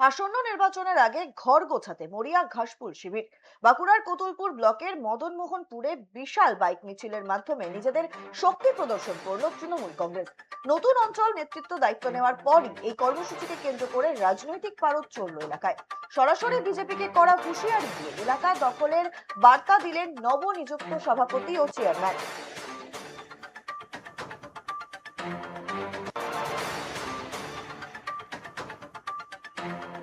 আসন্ন নির্বাচনের আগে ঘর গোছাতে মরিয়া ঘাসপুর শিবির। বাঁকুড়ার কোতুলপুর ব্লকের মদনমোহনপুরে বিশাল বাইক মিছিলের মাধ্যমে নিজেদের শক্তি প্রদর্শন করল তৃণমূল কংগ্রেস। নতুন অঞ্চল নেতৃত্ব দায়িত্ব নেওয়ার পরই এই কর্মসূচিকে কেন্দ্র করে রাজনৈতিক পারদ চলল এলাকায়। সরাসরি বিজেপিকে করা হুঁশিয়ারি দিয়ে এলাকা দখলের বার্তা দিলেন নবনিযুক্ত সভাপতি ও চেয়ারম্যান। Thank you.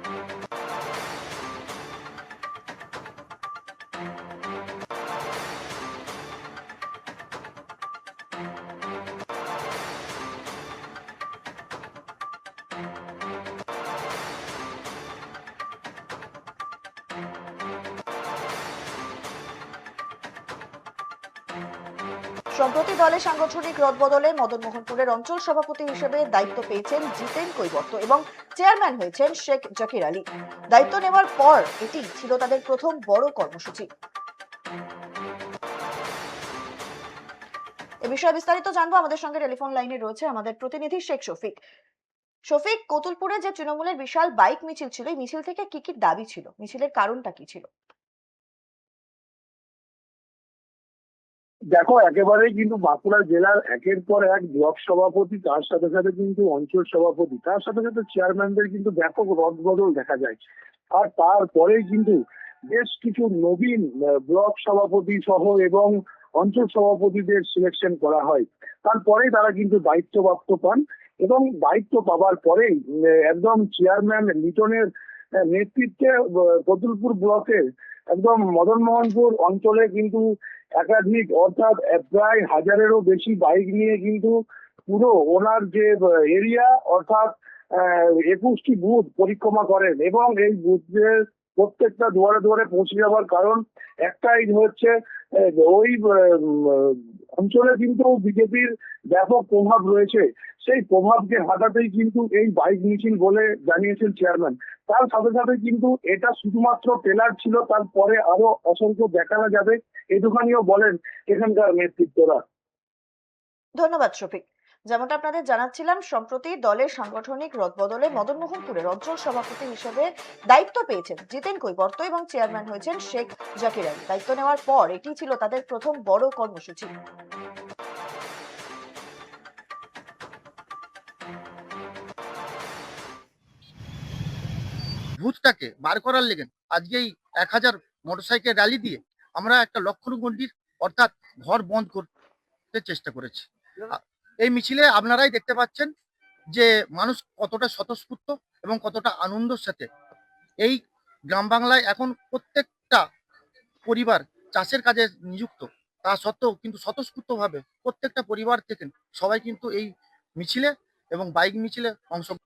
সম্প্রতি দলের সাংগঠনিক রদ রদবদলে মদনমোহনপুরের অঞ্চল সভাপতি হিসেবে দায়িত্ব পেয়েছেন জিতেন কৈবর্ত এবং চেয়ারম্যান হয়েছেন শেখ জাকির আলী। দায়িত্ব নেওয়ার পর এটি ছিল তাদের প্রথম বড় কর্মসূচি। এ বিষয়ে বিস্তারিত জানব। আমাদের সঙ্গে টেলিফোন লাইনে রয়েছে আমাদের প্রতিনিধি শেখ শফিক। শফিক, কতুলপুরে যে তৃণমূলের বিশাল বাইক মিছিল ছিল, এই মিছিল থেকে কি কি দাবি ছিল? মিছিলের কারণটা কি ছিল? দেখো, একেবারেই কিন্তু বাঁকুড়া জেলার একের পর এক ব্লক সভাপতি, তার সাথে সাথে কিন্তু অঞ্চল সভাপতি, তার সাথে সাথে চেয়ারম্যানদের কিন্তু ব্যাপক রদবদল দেখা যায়। আর তারপরেই কিন্তু বেশ কিছু নবীন ব্লক সভাপতি সহ এবং অঞ্চল সভাপতিদের সিলেকশন করা হয়। তারপরেই তারা কিন্তু দায়িত্বপ্রাপ্ত পান এবং দায়িত্ব পাওয়ার পরেই একদম চেয়ারম্যান লিটনের নেতৃত্বে কতুলপুর ব্লকের একদম মদনমোহনপুর অঞ্চলে কিন্তু একাধিক অর্থাৎ প্রায় হাজারেরও বেশি বাইক নিয়ে কিন্তু পুরো ওনার যে এরিয়া, অর্থাৎ একুশটি বুথ পরিক্রমা করেন এবং এই বুথের প্রত্যেকটা দুয়ারে দুয়ারে পৌঁছে যাওয়ার কারণ একটাই হচ্ছে ওই অঞ্চলে কিন্তু বিজেপির ব্যাপক প্রভাব রয়েছে। সেই প্রভাবকে হাঁটাতেই কিন্তু এই বাইক মিছিল বলে জানিয়েছেন চেয়ারম্যান। তার সাথে সাথে কিন্তু এটা শুধুমাত্র টেলার ছিল, তারপরে আরও অসংখ্য দেখানো যাবে। এটুখানিও বলেন এখানকার নেতৃত্বরা। ধন্যবাদ শফিক। যেমনটা আপনাদের জানাচ্ছিলাম সম্প্রতি দলের সাংগঠনিক রদবদলে মদনমোহনপুরের অঞ্চল সভাপতি হিসেবে দায়িত্ব পেয়েছেন জিতেন কৈবর্ত এবং চেয়ারম্যান হয়েছেন শেখ জাকির আলী। দায়িত্ব নেওয়ার পর এটি ছিল তাদের প্রথম বড় কর্মসূচি। ভূতটাকে বার করার লেগেন আজকেই এক হাজার মোটরসাইকেল র্যালি দিয়ে আমরা একটা লক্ষণ গণ্ডির অর্থাৎ ঘর বন্ধ করতে চেষ্টা করেছি। এই মিছিলে আপনারাই দেখতে পাচ্ছেন যে মানুষ কতটা স্বতঃস্ফূর্ত এবং কতটা আনন্দের সাথে এই গ্রাম বাংলায় এখন প্রত্যেকটা পরিবার চাষের কাজে নিযুক্ত। তা সত্ত্বেও কিন্তু স্বতঃস্ফূর্তভাবে প্রত্যেকটা পরিবার থেকে সবাই কিন্তু এই মিছিলে এবং বাইক মিছিলে অংশ